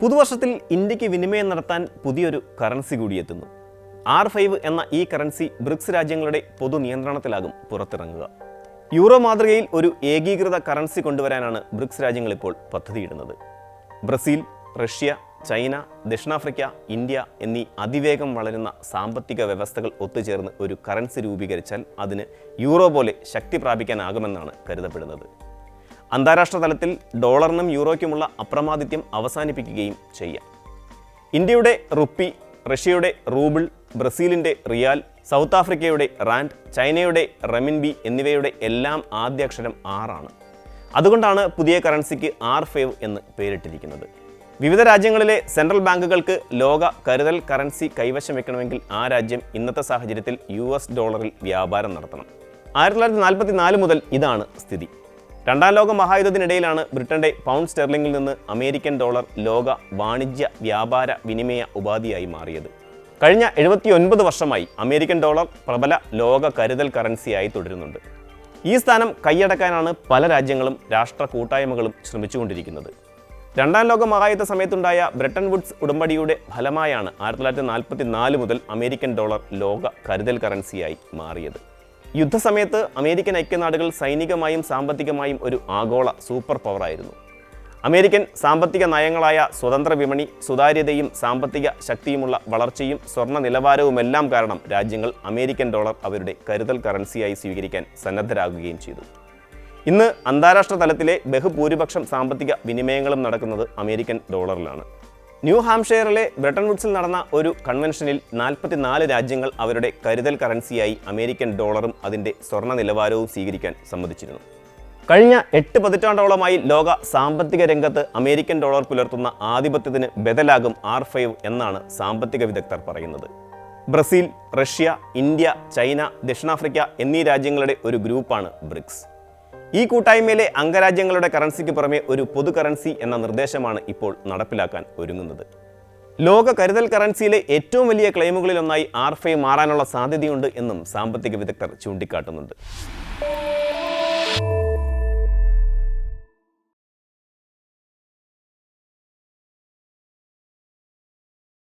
പുതുവർഷത്തിൽ ഇന്ത്യയ്ക്ക് വിനിമയം നടത്താൻ പുതിയൊരു കറൻസി കൂടിയെത്തുന്നു ആർ ഫൈവ് എന്ന ഈ കറൻസി ബ്രിക്സ് രാജ്യങ്ങളുടെ പൊതു നിയന്ത്രണത്തിലാകും പുറത്തിറങ്ങുക. യൂറോ മാതൃകയിൽ ഒരു ഏകീകൃത കറൻസി കൊണ്ടുവരാനാണ് ബ്രിക്സ് രാജ്യങ്ങൾ ഇപ്പോൾ പദ്ധതിയിടുന്നത്. ബ്രസീൽ റഷ്യ ചൈന ദക്ഷിണാഫ്രിക്ക ഇന്ത്യ എന്നീ അതിവേഗം വളരുന്ന സാമ്പത്തിക വ്യവസ്ഥകൾ ഒത്തുചേർന്ന് ഒരു കറൻസി രൂപീകരിച്ചാൽ അതിന് യൂറോ പോലെ ശക്തി പ്രാപിക്കാനാകുമെന്നാണ് കരുതപ്പെടുന്നത്. അന്താരാഷ്ട്ര തലത്തിൽ ഡോളറിനും യൂറോയ്ക്കുമുള്ള അപ്രമാദിത്യം അവസാനിപ്പിക്കുകയും ചെയ്യാം. ഇന്ത്യയുടെ റുപ്പി റഷ്യയുടെ റൂബിൾ ബ്രസീലിന്റെ റിയാൽ സൗത്ത് ആഫ്രിക്കയുടെ റാൻഡ് ചൈനയുടെ റെമിൻബി എന്നിവയുടെ എല്ലാം ആദ്യാക്ഷരം ആറാണ്. അതുകൊണ്ടാണ് പുതിയ കറൻസിക്ക് ആർ ഫേവ് എന്ന് പേരിട്ടിരിക്കുന്നത്. വിവിധ രാജ്യങ്ങളിലെ സെൻട്രൽ ബാങ്കുകൾക്ക് ലോക കരുതൽ കറൻസി കൈവശം വെക്കണമെങ്കിൽ ആ രാജ്യം ഇന്നത്തെ സാഹചര്യത്തിൽ യു ഡോളറിൽ വ്യാപാരം നടത്തണം. ആയിരത്തി തൊള്ളായിരത്തി നാൽപ്പത്തി നാല് മുതൽ ഇതാണ് സ്ഥിതി. രണ്ടാം ലോക മഹായുദ്ധത്തിനിടയിലാണ് ബ്രിട്ടന്റെ പൗണ്ട് സ്റ്റെർലിംഗിൽ നിന്ന് അമേരിക്കൻ ഡോളർ ലോക വാണിജ്യ വ്യാപാര വിനിമയ ഉപാധിയായി മാറിയത്. കഴിഞ്ഞ എഴുപത്തിയൊൻപത് വർഷമായി അമേരിക്കൻ ഡോളർ പ്രബല ലോക കരുതൽ കറൻസിയായി തുടരുന്നുണ്ട്. ഈ സ്ഥാനം കൈയടക്കാനാണ് പല രാജ്യങ്ങളും രാഷ്ട്ര കൂട്ടായ്മകളും ശ്രമിച്ചുകൊണ്ടിരിക്കുന്നത്. രണ്ടാം ലോക മഹായുദ്ധ സമയത്തുണ്ടായ ബ്രിട്ടൻ വുഡ്സ് ഉടമ്പടിയുടെ ഫലമായാണ് ആയിരത്തി തൊള്ളായിരത്തി നാൽപ്പത്തി നാല് മുതൽ അമേരിക്കൻ ഡോളർ ലോക കരുതൽ കറൻസിയായി മാറിയത്. യുദ്ധസമയത്ത് അമേരിക്കൻ ഐക്യനാടുകൾ സൈനികമായും സാമ്പത്തികമായും ഒരു ആഗോള സൂപ്പർ പവറായിരുന്നു അമേരിക്കൻ സാമ്പത്തിക നയങ്ങളായ സ്വതന്ത്ര വിപണി സുതാര്യതയും സാമ്പത്തിക ശക്തിയുമുള്ള വളർച്ചയും സ്വർണ നിലവാരവുമെല്ലാം കാരണം രാജ്യങ്ങൾ അമേരിക്കൻ ഡോളർ അവരുടെ കരുതൽ കറൻസിയായി സ്വീകരിക്കാൻ സന്നദ്ധരാകുകയും ചെയ്തു. ഇന്ന് അന്താരാഷ്ട്ര തലത്തിലെ ബഹുഭൂരിപക്ഷം സാമ്പത്തിക വിനിമയങ്ങളും നടക്കുന്നത് അമേരിക്കൻ ഡോളറിലാണ്. ന്യൂ ഹാംഷെയറിലെ ബ്രിട്ടൻ വുഡ്സിൽ നടന്ന ഒരു കൺവെൻഷനിൽ നാൽപ്പത്തിനാല് രാജ്യങ്ങൾ അവരുടെ കരുതൽ കറൻസിയായി അമേരിക്കൻ ഡോളറും അതിന്റെ സ്വർണ നിലവാരവും സ്വീകരിക്കാൻ സമ്മതിച്ചിരുന്നു. കഴിഞ്ഞ എട്ട് പതിറ്റാണ്ടോളമായി ലോക സാമ്പത്തിക രംഗത്ത് അമേരിക്കൻ ഡോളർ പുലർത്തുന്ന ആധിപത്യത്തിന് ബദലാകും ആർ ഫൈവ് എന്നാണ് സാമ്പത്തിക വിദഗ്ധർ പറയുന്നത്. ബ്രസീൽ റഷ്യ ഇന്ത്യ ചൈന ദക്ഷിണാഫ്രിക്ക എന്നീ രാജ്യങ്ങളുടെ ഒരു ഗ്രൂപ്പാണ് ബ്രിക്സ്. ഈ കൂട്ടായ്മയിലെ അംഗരാജ്യങ്ങളുടെ കറൻസിക്ക് പുറമെ ഒരു പൊതു കറൻസി എന്ന നിർദ്ദേശമാണ് ഇപ്പോൾ നടപ്പിലാക്കാൻ ഒരുങ്ങുന്നത്. ലോക കരുതൽ കറൻസിയിലെ ഏറ്റവും വലിയ ക്ലെയിമുകളിലൊന്നായി ആർഫൈ മാറാനുള്ള സാധ്യതയുണ്ട് എന്നും സാമ്പത്തിക വിദഗ്ധർ ചൂണ്ടിക്കാട്ടുന്നുണ്ട്.